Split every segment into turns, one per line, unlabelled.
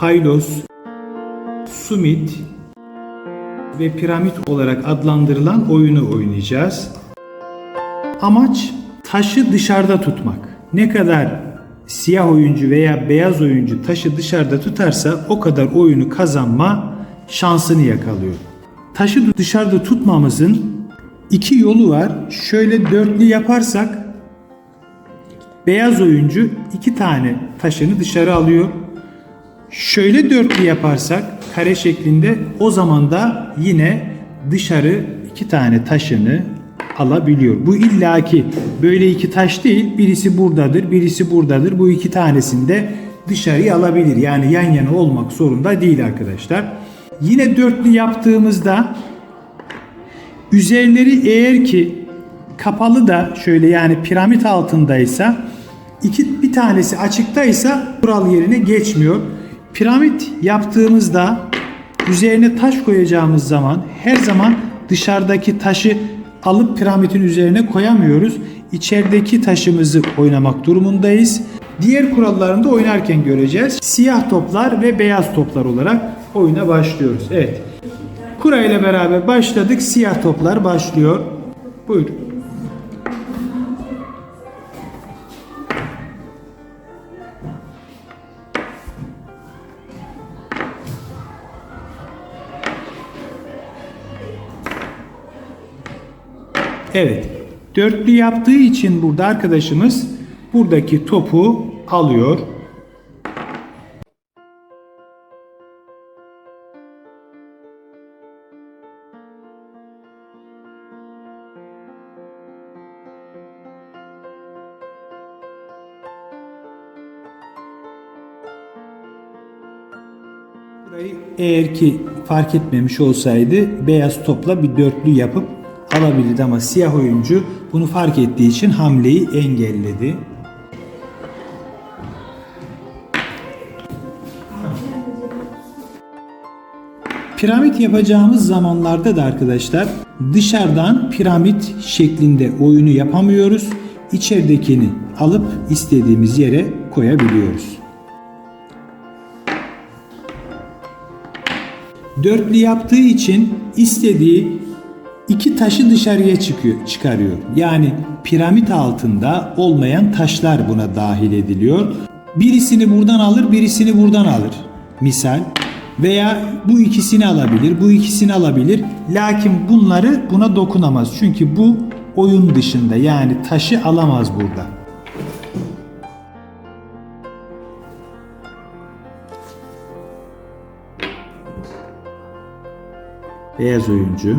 paylos, sumit ve piramit olarak adlandırılan oyunu oynayacağız. Amaç taşı dışarıda tutmak. Ne kadar siyah oyuncu veya beyaz oyuncu taşı dışarıda tutarsa o kadar oyunu kazanma şansını yakalıyor. Taşı dışarıda tutmamızın iki yolu var. Şöyle dörtlü yaparsak beyaz oyuncu iki tane taşını dışarı alıyor. Şöyle dörtlü yaparsak kare şeklinde o zaman da yine dışarı iki tane taşını alabiliyor. Bu illaki böyle iki taş değil. Birisi buradadır, birisi buradadır. Bu iki tanesini de dışarıya alabilir. Yani yan yana olmak zorunda değil arkadaşlar. Yine dörtlü yaptığımızda üzerleri eğer ki kapalı da şöyle yani piramit altındaysa iki bir tanesi açıktaysa kural yerine geçmiyor. Piramit yaptığımızda üzerine taş koyacağımız zaman her zaman dışarıdaki taşı alıp piramidin üzerine koyamıyoruz. İçerideki taşımızı oynamak durumundayız. Diğer kurallarını da oynarken göreceğiz. Siyah toplar ve beyaz toplar olarak oyuna başlıyoruz. Evet. Kura ile beraber başladık. Siyah toplar başlıyor. Buyur. Evet. Dörtlü yaptığı için burada arkadaşımız buradaki topu alıyor. Burayı eğer ki fark etmemiş olsaydı beyaz topla bir dörtlü yapıp alabilirdi ama siyah oyuncu bunu fark ettiği için hamleyi engelledi. Piramit yapacağımız zamanlarda da arkadaşlar dışarıdan piramit şeklinde oyunu yapamıyoruz. İçeridekini alıp istediğimiz yere koyabiliyoruz. Dörtlü yaptığı için istediği iki taşı dışarıya çıkıyor, çıkarıyor. Yani piramit altında olmayan taşlar buna dahil ediliyor. Birisini buradan alır, birisini buradan alır. Misal veya bu ikisini alabilir, bu ikisini alabilir. Lakin bunları buna dokunamaz. Çünkü bu oyun dışında yani taşı alamaz burada. Beyaz oyuncu.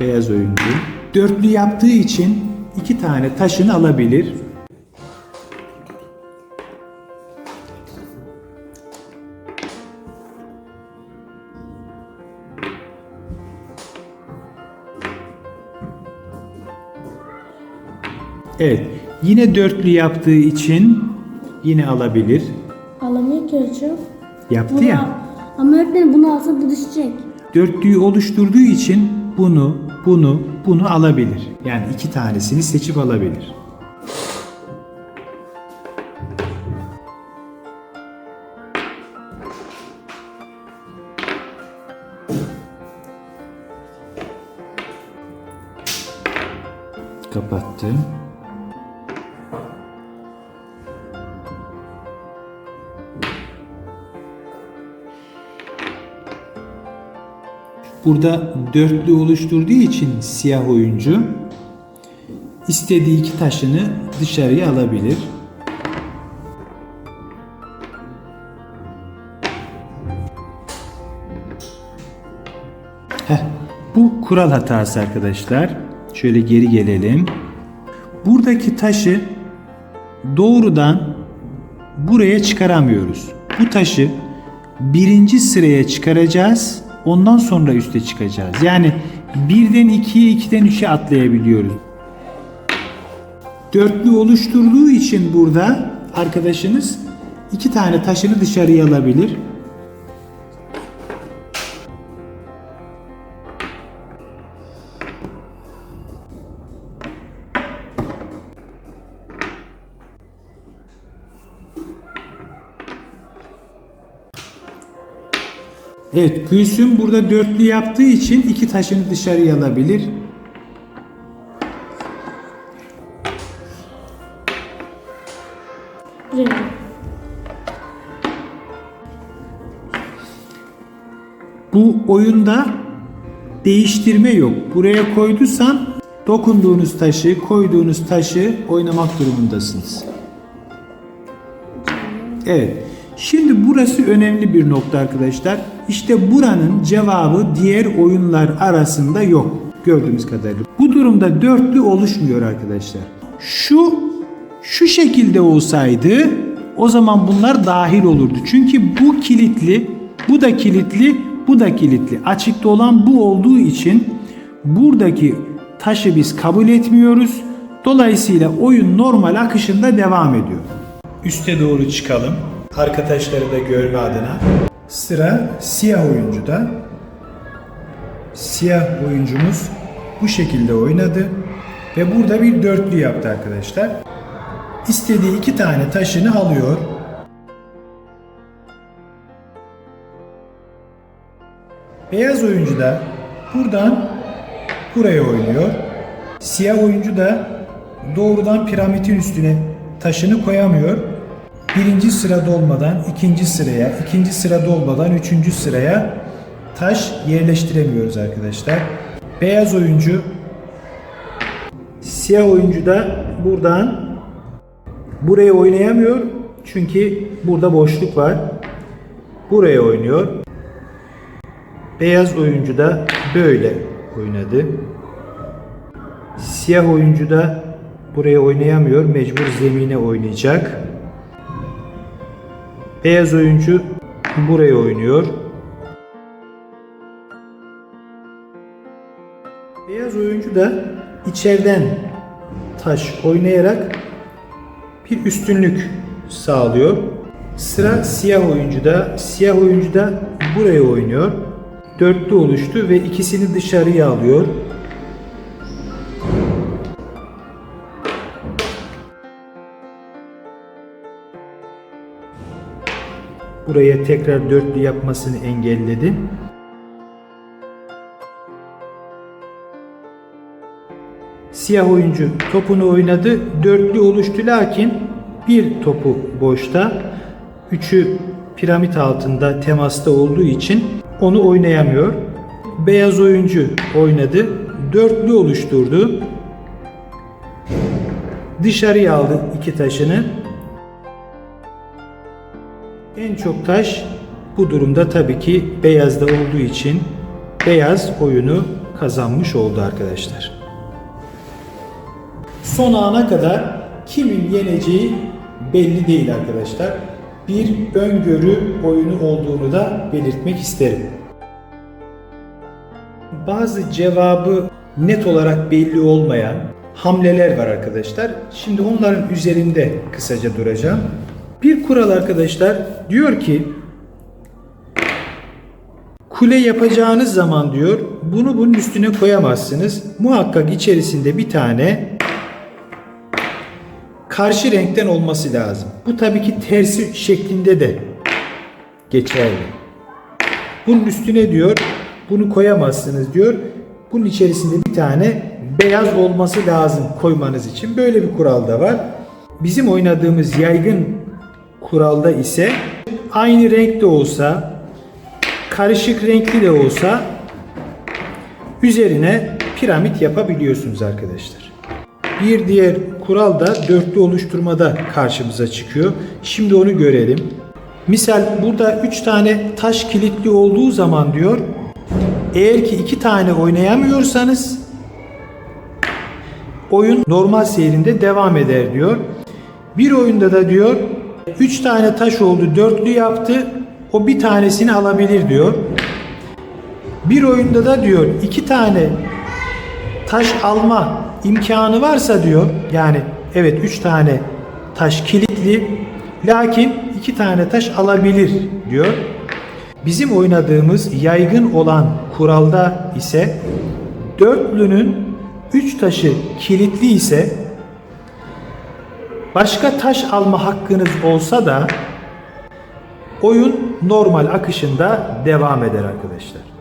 Beyaz oyuncu. Dörtlü yaptığı için iki tane taşını alabilir. Evet. Yine dörtlü yaptığı için yine alabilir.
Alamıyor ki hocam.
Yaptı
Bunu,
ya.
ama öğretmenim bunu alsa bu düşecek.
Dörtlüyü oluşturduğu için bunu, bunu, bunu alabilir. Yani iki tanesini seçip alabilir. Burada dörtlü oluşturduğu için siyah oyuncu istediği iki taşını dışarıya alabilir. Heh, bu kural hatası arkadaşlar. Şöyle geri gelelim. Buradaki taşı doğrudan buraya çıkaramıyoruz. Bu taşı birinci sıraya çıkaracağız. Ondan sonra üste çıkacağız. Yani birden ikiye, ikiden üçe atlayabiliyoruz. Dörtlü oluşturduğu için burada arkadaşınız iki tane taşını dışarıya alabilir. Evet Gülsüm burada dörtlü yaptığı için iki taşını dışarıya alabilir. Bu oyunda değiştirme yok. Buraya koyduysan dokunduğunuz taşı, koyduğunuz taşı oynamak durumundasınız. Evet. Şimdi burası önemli bir nokta arkadaşlar. İşte buranın cevabı diğer oyunlar arasında yok. Gördüğümüz kadarıyla. Bu durumda dörtlü oluşmuyor arkadaşlar. Şu şu şekilde olsaydı o zaman bunlar dahil olurdu. Çünkü bu kilitli, bu da kilitli, bu da kilitli. Açıkta olan bu olduğu için buradaki taşı biz kabul etmiyoruz. Dolayısıyla oyun normal akışında devam ediyor. Üste doğru çıkalım. Arka taşları da görme adına. Sıra siyah oyuncuda. Siyah oyuncumuz bu şekilde oynadı. Ve burada bir dörtlü yaptı arkadaşlar. İstediği iki tane taşını alıyor. Beyaz oyuncu da buradan buraya oynuyor. Siyah oyuncu da doğrudan piramidin üstüne taşını koyamıyor. Birinci sıra dolmadan ikinci sıraya, ikinci sıra dolmadan üçüncü sıraya taş yerleştiremiyoruz arkadaşlar. Beyaz oyuncu siyah oyuncu da buradan buraya oynayamıyor. Çünkü burada boşluk var. Buraya oynuyor. Beyaz oyuncu da böyle oynadı. Siyah oyuncu da buraya oynayamıyor. Mecbur zemine oynayacak. Beyaz oyuncu buraya oynuyor. Beyaz oyuncu da içeriden taş oynayarak bir üstünlük sağlıyor. Sıra siyah oyuncuda. Siyah oyuncu da buraya oynuyor. Dörtlü oluştu ve ikisini dışarıya alıyor. Buraya tekrar dörtlü yapmasını engelledi. Siyah oyuncu topunu oynadı. Dörtlü oluştu lakin bir topu boşta. Üçü piramit altında temasta olduğu için onu oynayamıyor. Beyaz oyuncu oynadı. Dörtlü oluşturdu. Dışarıya aldı iki taşını. En çok taş bu durumda tabii ki beyazda olduğu için beyaz oyunu kazanmış oldu arkadaşlar. Son ana kadar kimin yeneceği belli değil arkadaşlar. Bir öngörü oyunu olduğunu da belirtmek isterim. Bazı cevabı net olarak belli olmayan hamleler var arkadaşlar. Şimdi onların üzerinde kısaca duracağım. Bir kural arkadaşlar diyor ki kule yapacağınız zaman diyor bunu bunun üstüne koyamazsınız. Muhakkak içerisinde bir tane karşı renkten olması lazım. Bu tabii ki tersi şeklinde de geçerli. Bunun üstüne diyor bunu koyamazsınız diyor. Bunun içerisinde bir tane beyaz olması lazım koymanız için. Böyle bir kural da var. Bizim oynadığımız yaygın kuralda ise aynı renkte olsa karışık renkli de olsa üzerine piramit yapabiliyorsunuz arkadaşlar. Bir diğer kural da dörtlü oluşturmada karşımıza çıkıyor. Şimdi onu görelim. Misal burada 3 tane taş kilitli olduğu zaman diyor eğer ki 2 tane oynayamıyorsanız oyun normal seyrinde devam eder diyor. Bir oyunda da diyor 3 tane taş oldu dörtlü yaptı o bir tanesini alabilir diyor. Bir oyunda da diyor 2 tane taş alma imkanı varsa diyor yani evet 3 tane taş kilitli lakin 2 tane taş alabilir diyor. Bizim oynadığımız yaygın olan kuralda ise dörtlünün 3 taşı kilitli ise başka taş alma hakkınız olsa da oyun normal akışında devam eder arkadaşlar.